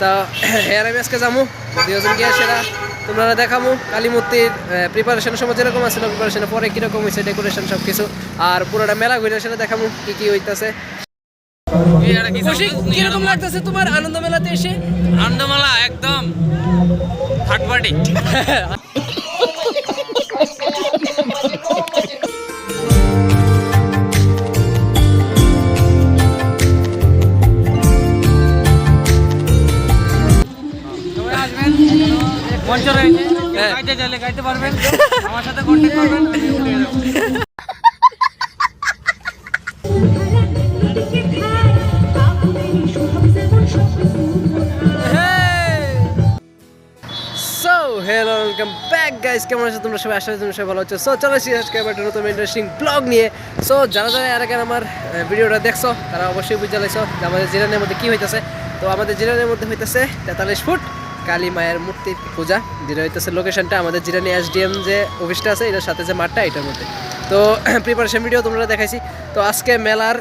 তা হেয়ার আমি আজকে যাব দুজন গিয়ে সেরা। তোমরা দেখামু কালী মূর্তির প্রিপারেশনের সময় যেরকম আছে প্রিপারেশনের পরে কীরকম হয়েছে ডেকোরেশন সব কিছু আর পুরোটা মেলা ঘুরে সেটা দেখামু কি কি হইতাছে। কীরকম লাগতেছে তোমার আনন্দ মেলাতে এসে? আনন্দ মেলা একদম চাইলে গাইতে পারবেন। আমার সাথে করবেন। So hello welcome back guys কেমন আছো তোমরা সবাই? আশা করি তোমরা সবাই ভালো আছো। সো চলো আসি আজকে আবার নতুন ইন্টারেস্টিং ব্লগ নিয়ে। সো যারা যারা এর আগে আমার ভিডিওটা দেখছ, তারা অবশ্যই বুঝে লাইছো যে আমাদের জিরানের মধ্যে কি হইতেছে। তো আমাদের জিরানের মধ্যে হইতেছে তেতাল্লিশ ফুট কালী মায়ের মূর্তি পূজা। যেটা হইতেছে লোকেশনটা আমাদের জিরানি এসডিএম যে অফিসটা আছে, এটার সাথে যে মাঠটা, এটার মধ্যে। তো প্রিপারেশন ভিডিও তোমরা দেখাইছি। তো আজকে মেলার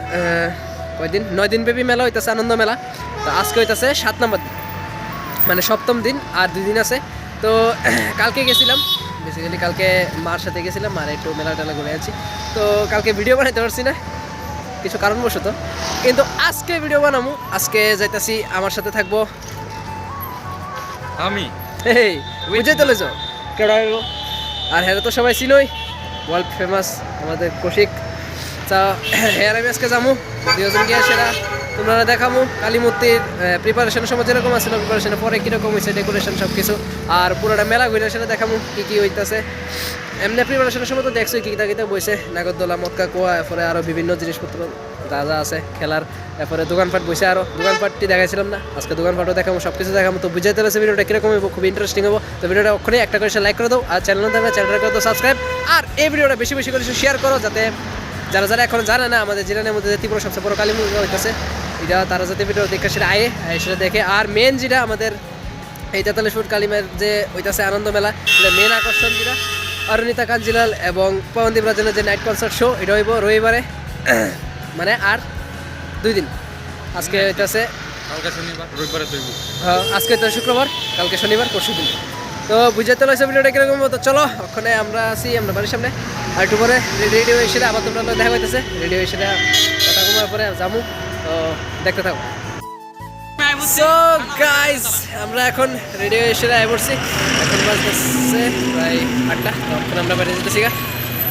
কয়দিন নয় দিন ব্যাপী মেলা হইতেছে, আনন্দ মেলা। তো আজকে হইতেছে সাত নম্বর দিন। মানে সপ্তম দিন, আর দুই দিন আছে। তো, কালকে গেছিলাম। বেসিক্যালি কালকে মার সাথে গেছিলাম, মার একটু মেলা টেলা ঘুরে আছি তো কালকে ভিডিও বানাইতে পারছি না। কিছু কারণবশত। কিন্তু আজকে ভিডিও বানাবো আজকে যাইতাছি, আমার সাথে থাকব আমি। এই, বুঝে চলেছ? কেডা আর হ্যাঁ তো সবাই চিনই। ওয়ার্ল্ড ফেমাস আমাদের কৌশিক। তা হ্যাঁ আমি আজকে যাব দুজন গিয়ে সেরা। তোমরা দেখামু। কালী মূর্তির প্রিপারেশনের সময় যেরকম আছিল প্রিপারেশনের পরে কীরকম হয়েছে ডেকোরেশন সব কিছু আর পুরোটা মেলা ঘুরে সেটা দেখামু, কী কী হইতাছে। এমনি প্রিপারেশনের সময় তো দেখছ কী কিতা বইছে। নাগরদোলা মটকা কুয়া এরপরে আরও বিভিন্ন জিনিসপত্র। যা আছে, খেলার এরপরে দোকানপাট বসে আরও দোকানপাটটি দেখাইছিলাম না, আজকে দোকানপাটও দেখাবো সব কিছু দেখাবো। তো বুঝাইতে পারছে ভিডিওটা কীরকম হইব খুব ইন্টারেস্টিং হব তো ভিডিওটা ওখানে একটা করে লাইক করে দাও, আর চ্যানেল থাকলে চ্যানেলটা করে দাও সাবস্ক্রাইব আর এই ভিডিওটা বেশি বেশি করে শেয়ার করো, যাতে যারা যারা এখন জানে না, আমাদের জেলার মধ্যে যে ত্রিপুরা সবচেয়ে বড় কালী মন্দির হইতেছে এটা তারা যাতে ভিডিও দেখে সেটা আয়ে সেটা দেখে। আর মেন যেটা আমাদের এই তেতাল্লিশ কালিমের যে হইতাছে আনন্দ মেলা এটা মেন আকর্ষণ যেটা, অরণিতা কাঞ্জিলাল এবং পবনদীপ রাজনের যে নাইট কনসার্ট শো এটা হইব রবিবারে। মানে আর দুই দিন। আজকে হইতাছে কালকে শনিবার রবিবারে তুই হ্যাঁ, আজকে তো শুক্রবার কালকে শনিবার পরশু দিন। তো বুঝাতে লাগছে ভিডিওটা কীরকম তো চলো ওখানে আমরা আছি আমরা বাড়ির সামনে। আর একটু পরে রেডিও এসে আবার তোমরা দেখা পাইতেছে রেডিও এসে কথা কমার পরে যাব তো দেখতে থাকো। সো গাইস আমরা এখন রেডিও এসে আয় পড়ছি। এখন বাজতেছে প্রায় আটটা। তখন আমরা বাইরে যেতেছি গা।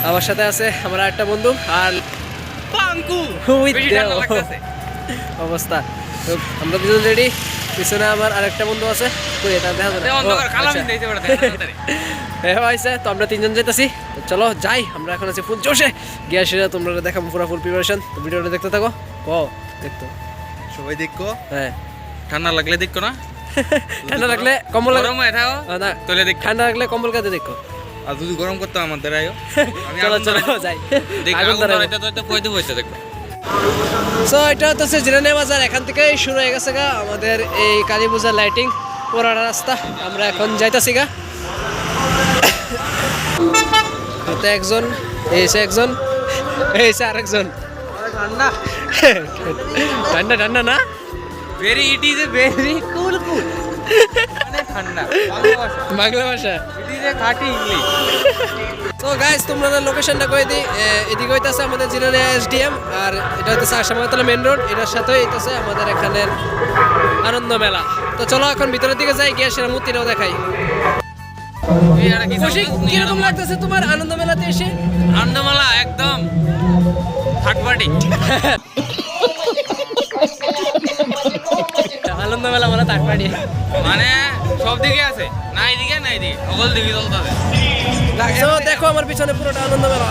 আমার সাথে আছে আমার একটা বন্ধু আর পাঙ্কু অবস্থা। তো আমরা দুজন রেডি পিছনে আমার আরেকটা বন্ধু আছে। কই এটা দেখা আচ্ছা। হ্যাঁ হয়েছে তো আমরা তিনজন যেতেছি। তো চলো যাই আমরা এখন আছি ফুল জোশে। গিয়ে সেটা তোমরা দেখাবো পুরো ফুল প্রিপারেশন তো ভিডিওটা দেখতে থাকো। ক দেখতো। সবাই দেখো। হ্যাঁ। ঠান্ডা লাগলে দেখো না? ঠান্ডা লাগলে কম্বল লাগে গরম না। তোলে দেখ। ঠান্ডা লাগলে কম্বল কাঁধে দেখো। আর যদি গরম করতে আমাদের আয়ো আমি চলো চলো যাই। দেখ আগুন। ধরাইতে বইতে বইতে দেখো। সো এটা হচ্ছে জিরানি বাজার। এখান থেকেই শুরু হয়ে গেছে গা আমাদের এই কালী পূজার লাইটিং পুরাটা রাস্তা। আমরা এখন যাইতাছি গা। একজন এইসে একজন এইসে আরেকজন। ঠান্ডা ঠান্ডা ঠান্ডা না? Very it is a very cool cool মানে ঠান্ডা বাংলা ভাষা। ইট খাঁটি ইংলিশ। তো গাইস তোমরা লোকেশনটা কই দিই। এদিকে হইতাছে আমাদের জিরানি এসডিএম আর এটা হইতেছে আসামাতলা মেন রোড এটার সাথে হইতেছে আমাদের এখানের আনন্দ মেলা। তো চলো এখন ভিতরের দিকে যাই গিয়ে সেরা মূর্তিটাও দেখাই। কৌশিক কীরকম লাগতেছে তোমার আনন্দ মেলাতে এসে? আনন্দমালা একদম ফাটফাটি আনন্দ মেলা মানে তাক পাড়ি মানে সব দিকে আছে। না এইদিকে না এইদিকে সকল দিকে চলতে হবে। দেখো আমার পিছনে পুরোটা আনন্দ মেলা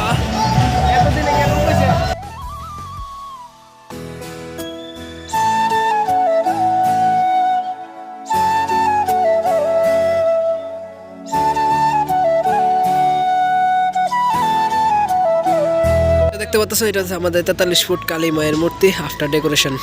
দেখতে পাচ্ছ এটা হচ্ছে আমাদের তেতাল্লিশ ফুট কালী মায়ের মূর্তি আফটার ডেকোরেশন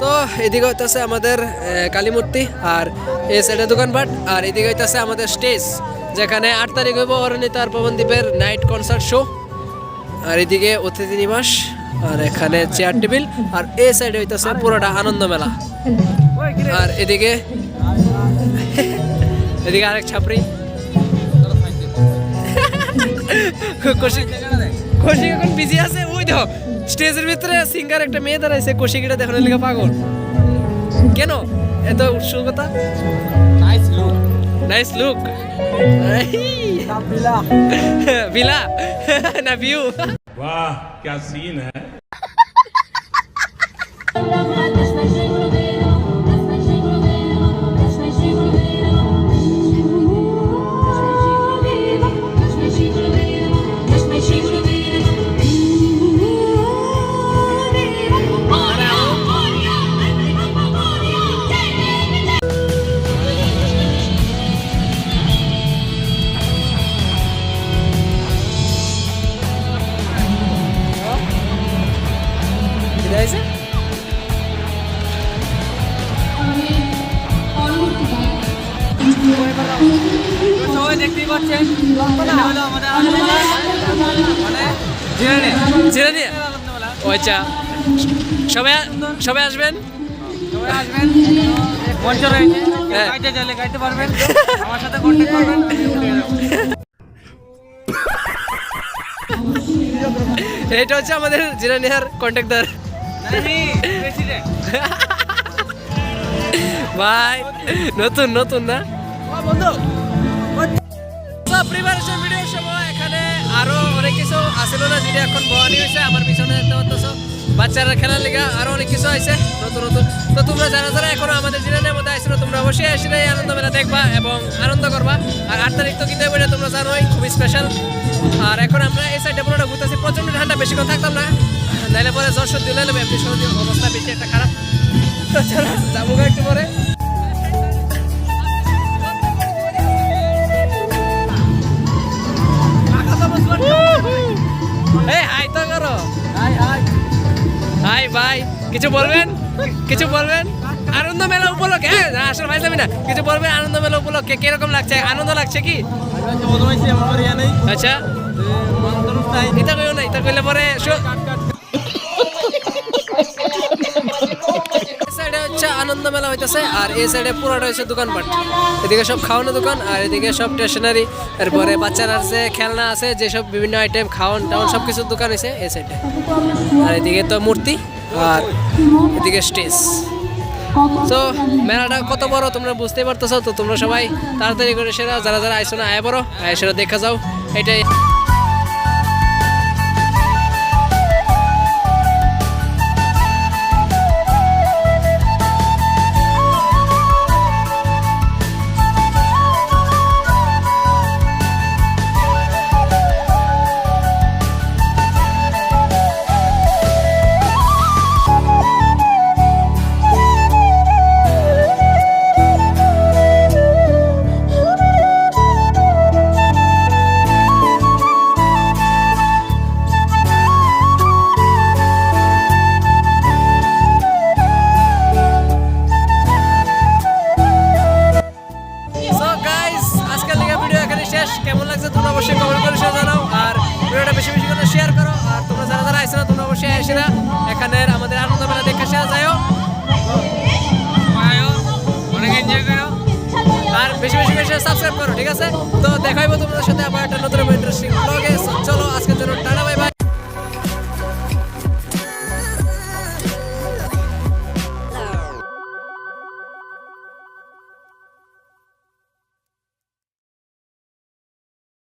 সো এদিকে হইতেছে আমাদের আহ, কালী আর এই সাইডে দোকানপাট। আর এদিকে হইতেছে আমাদের স্টেজ যেখানে আট তারিখ হইব অরণিত আর পবনদ্বীপের নাইট কনসার্ট শো আর এদিকে অতিথি নিবাস আর এখানে চেয়ার টেবিল আর এই সাইডে হইতেছে পুরোটা আনন্দ মেলা। আর এদিকে এদিকে আরেক ছাপড়ি। কৌশিক কৌশিক এখন বিজি আছে ওই দেখো। স্টেজের ভিতরে সিঙ্গার একটা মেয়ে দাঁড়াইছে কৌশিকটা দেখানোর লিগে পাগল কেন এত উৎসুকতা নাইস লুক নাইস লুক বিলা না ভিউ वाह क्या सीन है জিরানি আচ্ছা। আসবেন? হ্যাঁ। এটা হচ্ছে আমাদের জিরানিয়ার কন্ট্যাক্টদার ভাই নতুন নতুন না? বন্ধু। প্রিপারেশন ভিডিওর সময় এখানে আরও অনেক কিছু আসলো না যেটা এখন বহানি হয়েছে আমার পিছনে দেখতে পাচ্ছ বাচ্চারা খেলার লেগা আরও অনেক কিছু আছে, নতুন নতুন। তো তোমরা যারা যারা এখনও আমাদের জিরানের মধ্যে আসছো তোমরা অবশ্যই আসলে এই আনন্দ মেলা দেখবা এবং আনন্দ করবা। আর আট তারিখ তো কিন্তু বলে তোমরা জানোই, খুবই স্পেশাল আর এখন আমরা এই সাইডে পুরোটা ঘুরতেছি প্রচণ্ড ঠান্ডা, বেশি কথা থাকতাম না। নাইলে পরে জ্বর সর্দি হলে এমনি সর্দি অবস্থা বেশি একটা খারাপ। তো চলো, যাব একটু পরে। কিছু বলবেন? কিছু বলবেন? আনন্দ মেলা উপলক্ষে হ্যাঁ আসলে ভাই যাবি না। কিছু বলবেন আনন্দ মেলা উপলক্ষে? কীরকম লাগছে? আনন্দ লাগছে কি? আচ্ছা। এটা কইও না এটা কইলে পরে হচ্ছে আনন্দ মেলা হইতেছে। আর এই সাইডে পুরোটা হচ্ছে দোকানপাট। এদিকে সব খাওয়ানো দোকান, আর এদিকে সব স্টেশনারি তারপরে বাচ্চারা যে খেলনা আছে, যেসব বিভিন্ন আইটেম খাওয়ান টাউন সব কিছুর দোকান হয়েছে এই সাইডে আর এদিকে তো মূর্তি, আর এদিকে স্টেজ তো মেলাটা কত বড় তোমরা বুঝতেই পারতেছো, তো তোমরা সবাই তাড়াতাড়ি করে সেরা, যারা যারা আইসো না, আয় বড় আয় সেটা দেখা যাও, এটাই। তোমরা অবশ্যই কমেন্ট করে সেটা জানাও। আর ভিডিওটা বেশি বেশি করে শেয়ার করো। আর তোমরা যারা যারা আইছো না, তোমরা অবশ্যই আসে না। এখানের আমাদের আনন্দ মেলা দেখে শেয়ার যায়ও অনেক এনজয় করো। আর বেশি বেশি করে সাবস্ক্রাইব করো, ঠিক আছে? তো দেখাইবো তোমাদের সাথে আবার।